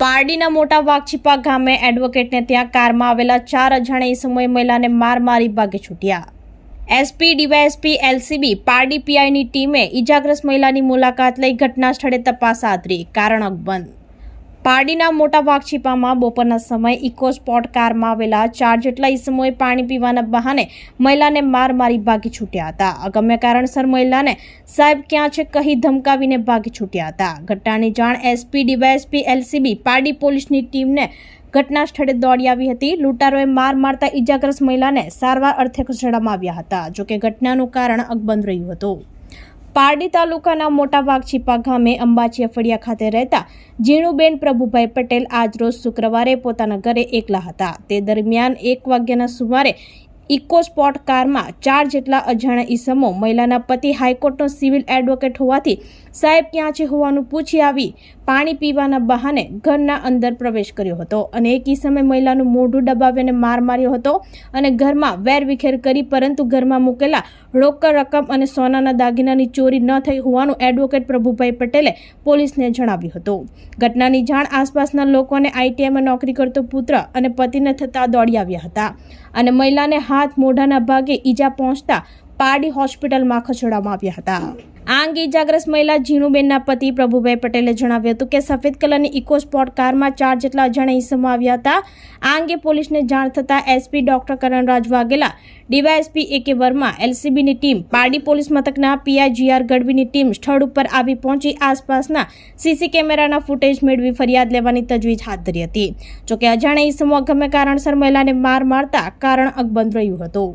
પારડીના મોટા વાઘછીપા ગામે એડવોકેટને ત્યાં કારમાં આવેલા ચાર અજાણ્યા ઈસમોએ મહિલાને માર મારી ભાગે છૂટ્યા. એસપી, ડીવાયએસપી, એલસીબી, પારડી પીઆઈની ટીમે ઈજાગ્રસ્ત મહિલાની મુલાકાત લઈ ઘટના સ્થળે તપાસ આદરી કારણ અકબંધ. પારડીના મોટા વાઘછીપામાં બપોરના સમયે ઇકો સ્પોટ કારમાં આવેલા ચાર જેટલા ઈસમોએ પાણી પીવાના બહાને મહિલાને માર મારી ભાગી છૂટ્યા હતા. અગમ્ય કારણસર મહિલાને સાહેબ ક્યાં છે કહી ધમકાવીને ભાગી છૂટ્યા હતા. ઘટનાની જાણ એસપી, ડીવાયએસપી, એલસીબી, પારડી પોલીસની ટીમને ઘટના સ્થળે દોડી આવી હતી. લૂંટારોએ માર મારતા ઈજાગ્રસ્ત મહિલાને સારવાર અર્થે ખસેડવામાં આવ્યા હતા. જોકે ઘટનાનું કારણ અકબંધ રહ્યું હતું. પારડી તાલુકાના મોટાભાગ છીપા ગામે અંબાજી અફળિયા ખાતે રહેતા જીણુબેન પ્રભુભાઈ પટેલ આજરોજ શુક્રવારે પોતાના ઘરે એકલા હતા. તે દરમિયાન એક વાગ્યાના સુમારે ઇકો સ્પોટ કારમાં ચાર જેટલા અજાણ્યા ઈસમો મહિલાના પતિ હાઈકોર્ટનો સિવિલ એડવોકેટ હોવાથી સાહેબ ક્યાં છે હોવાનું પૂછી આવી પાણી પીવાના બહાને ઘરના અંદર પ્રવેશ કર્યો હતો અને એક ઈસમે મહિલાનું મોઢું દબાવીને માર માર્યો હતો અને ઘરમાં વેરવિખેર કરી પરંતુ ઘરમાં મૂકેલા રોકડ રકમ અને સોનાના દાગીનાની ચોરી ન થઈ હોવાનું એડવોકેટ પ્રભુભાઈ પટેલે પોલીસને જણાવ્યું હતું. ઘટનાની જાણ આસપાસના લોકોને આઈટીઆઈમાં નોકરી કરતો પુત્ર અને પતિને થતાં દોડી આવ્યા હતા અને મહિલાને હાથ મોઢાના ભાગે ઈજા પહોંચતા પારડી હોસ્પિટલમાં ખસેડવામાં આવ્યા હતા. આ અંગે ઇજાગ્રસ્ત મહિલા ઝીણુબેનના પતિ પ્રભુભાઈ પટેલે જણાવ્યું હતું કે સફેદ કલરની ઇકો સ્પોટ કારમાં ચાર જેટલા અજાણ્યા ઈસમો આવ્યા હતા. આ અંગે પોલીસને જાણ થતાં SP doctor Karanraj Vaghela DYSP A K Verma, એલસીબીની team, Pardi police મથકના પીઆઈજીઆર ગઢવીની ટીમ સ્થળ ઉપર આવી પહોંચી આસપાસના સીસી કેમેરાના ફૂટેજ મેળવી ફરિયાદ લેવાની તજવીજ હાથ ધરી હતી. જોકે અજાણ્યા ઈસમો ગમે કારણસર મહિલાને માર મારતા કારણ અકબંધ રહ્યું હતું.